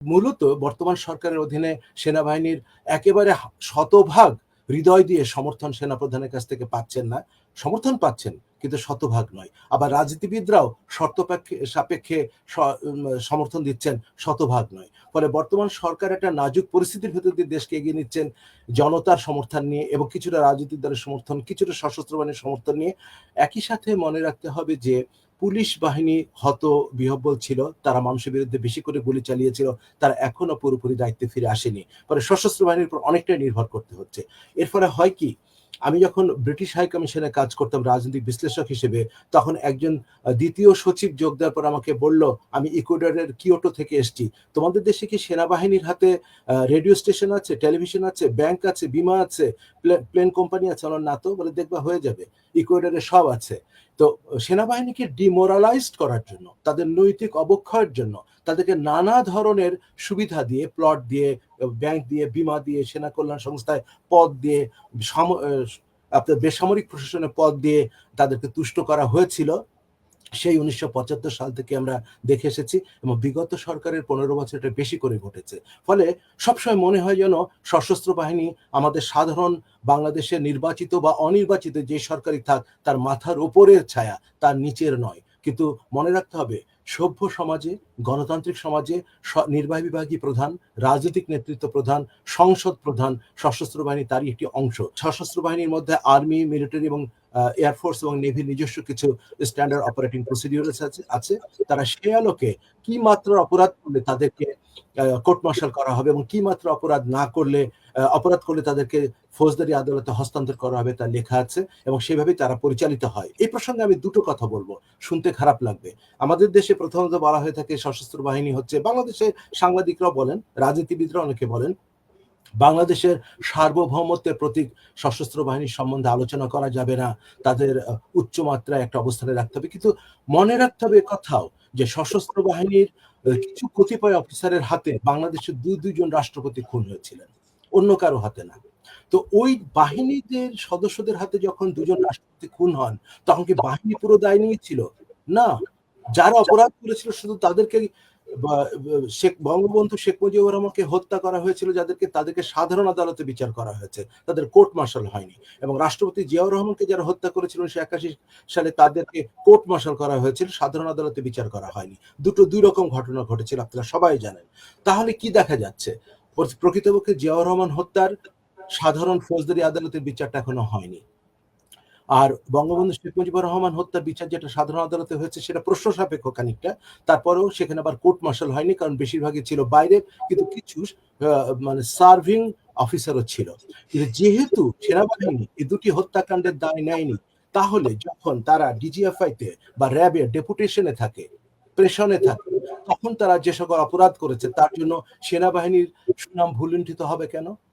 মূলত বর্তমান সরকারের অধীনে সেনাবাহিনীর একেবারে শতভাগ হৃদয় দিয়ে সমর্থন সেনাপ্রধানের কাছ থেকে পাচ্ছেন না। সমর্থন পাচ্ছেন কিন্তু শতভাগ নয়। আবার রাজনীতিবিদরাও শর্তপেক্ষে সাপেক্ষে সমর্থন দিচ্ছেন শতভাগ নয়। ফলে বর্তমান সরকার একটা নাজুক পরিস্থিতির ভেতর দিয়ে দেশকে এগিয়ে নিচ্ছেন জনতার সমর্থন নিয়ে এবং কিছুটা রাজনৈতিক দলের সমর্থন, কিছুটা সশস্ত্র বাহিনীর সমর্থন নিয়ে। একই সাথে মনে রাখতে হবে যে পুলিশ বাহিনী হত বিহব্বল ছিল। তারা মানুষের বিরুদ্ধে বেশি করে গুলি চালিয়েছিল। তারা এখনও পুরোপুরি দায়িত্বে ফিরে আসেনি। ফলে সশস্ত্র বাহিনীর উপর অনেকটাই নির্ভর করতে হচ্ছে। এর ফলে হয় কি? আমি যখন ব্রিটিশ হাই কমিশনে কাজ করতাম রাজনৈতিক বিশ্লেষক হিসেবে, তখন একজন দ্বিতীয় সচিব যোগ দেওয়ার পর আমাকে বলল, "আমি ইকুয়েডরের কিওটো থেকে এসছি। তোমাদের দেশে কি সেনাবাহিনীর হাতে রেডিও স্টেশন আছে, টেলিভিশন আছে, ব্যাংক আছে, বিমা আছে, প্লে প্লেন কোম্পানি আছে?" বললাম, "না তো।" বলে, "দেখবা হয়ে যাবে। ইকুয়েডরে সব আছে।" তো সেনাবাহিনীকে ডিমোরালাইজড করার জন্য, তাদের নৈতিক অবক্ষয়ের জন্য, তাদেরকে নানা ধরনের সুবিধা দিয়ে, প্লট দিয়ে, ব্যাংক দিয়ে, বিমা দিয়ে, সেনা কল্যাণ সংস্থায় পদ দিয়ে, আপনার বেসামরিক প্রশাসনের পদ দিয়ে তাদেরকে তুষ্ট করা হয়েছিল। সেই ১৯৭৫ সাল থেকে আমরা দেখে এসেছি এবং বিগত সরকারের পনেরো বছরটা বেশি করে ঘটেছে। ফলে সবসময় মনে হয় যেন সশস্ত্র বাহিনী আমাদের সাধারণ বাংলাদেশের নির্বাচিত বা অনির্বাচিত যে সরকারই থাক তার মাথার উপরের ছায়া, তার নিচের নয়। কিন্তু মনে রাখতে হবে সভ্য সমাজে, গণতান্ত্রিক সমাজে নির্বাহী বিভাগীয় প্রধান, রাজনৈতিক নেতৃত্ব প্রধান, সংসদ প্রধান, সশস্ত্র বাহিনী তারই একটি অংশ। সশস্ত্র বাহিনীর মধ্যে আর্মি, মিলিটারি এবং আ এয়ার ফোর্স এবং নেভির নিজস্ব কিছু স্ট্যান্ডার্ড অপারেটিং প্রসিডিউরস আছে। তারা সে আলোকে কি মাত্রার অপরাধ করলে তাদেরকে কোর্ট মার্শাল করা হবে এবং কি মাত্রার অপরাধ না করলে অপরাধ করলে তাদেরকে ফৌজদারি আদালতে হস্তান্তর করা হবে তা লেখা আছে এবং সেভাবেই তারা পরিচালিত হয়। এই প্রসঙ্গে আমি দুটো কথা বলব শুনতে খারাপ লাগবে। আমাদের দেশে প্রথমত বলা হয়ে থাকে সশস্ত্র বাহিনী হচ্ছে বাংলাদেশের সাংবাদিকরাও বলেন, রাজনীতিবিদরা অনেকে বলেন, বাংলাদেশের সার্বভৌমত্বের প্রতীক সশস্ত্র বাহিনীর সম্বন্ধে আলোচনা করা যাবে না। তাদের উচ্চ মাত্রায় একটা অবস্থানে রাখতে হবে। কিন্তু মনে রাখতে হবে এ-কথাও যে সশস্ত্র বাহিনীর কিছু কতিপয় অফিসারের হাতে বাংলাদেশের ২-২ জন রাষ্ট্রপতি খুন হয়েছিলেন। অন্য কারও হাতে না। তো ওই বাহিনীদের সদস্যদের হাতে যখন ২ জন রাষ্ট্রপতি খুন হন, তখন কি বাহিনী পুরো দায় নিয়েছিল? না। যারা অপরাধ করেছিল শুধু তাদেরকেই বা শেখ, বঙ্গবন্ধু শেখ মুজিবুর রহমানকে হত্যা করা হয়েছিল যাদেরকে, তাদেরকে সাধারণ আদালতে বিচার করা হয়েছে। তাদের কোর্ট মার্শাল হয়নি। এবং রাষ্ট্রপতি জিয়াউর রহমানকে যারা হত্যা করেছিল ১৯৮১ সালে, তাদেরকে কোর্ট মার্শাল করা হয়েছিল। সাধারণ আদালতে বিচার করা হয়নি। দুটো, দুই রকম ঘটনা ঘটেছিল, আপনারা সবাই জানেন। তাহলে কি দেখা যাচ্ছে? প্রকৃতপক্ষে জিয়াউর রহমান হত্যার সাধারণ ফৌজদারি আদালতের বিচারটা এখনও হয়নি। আর বঙ্গবন্ধু শেখ মুজিবুর রহমান হত্যার বিচার যেটা সাধারণ আদালতে হয়েছে সেটা প্রশ্ন সাপেক্ষ খানিকটা। তারপরেও সেখানে আবার কোর্ট মার্শাল হয়নি কারণ বেশিরভাগই ছিল বাইরের কিন্তু কিছু মানে সার্ভিং অফিসারও ছিল। কিন্তু যেহেতু সেনাবাহিনী এই দুটি হত্যাকাণ্ডের দায় নেয়নি, তাহলে যখন তারা ডিজিএফআই তে বা র‍্যাবে ডেপুটেশন থাকে, প্রেশনে থাকে, তখন তারা যে সকল অপরাধ করেছে তার জন্য সেনাবাহিনীর সুনাম ভুলুণ্ঠিত হবে কেন?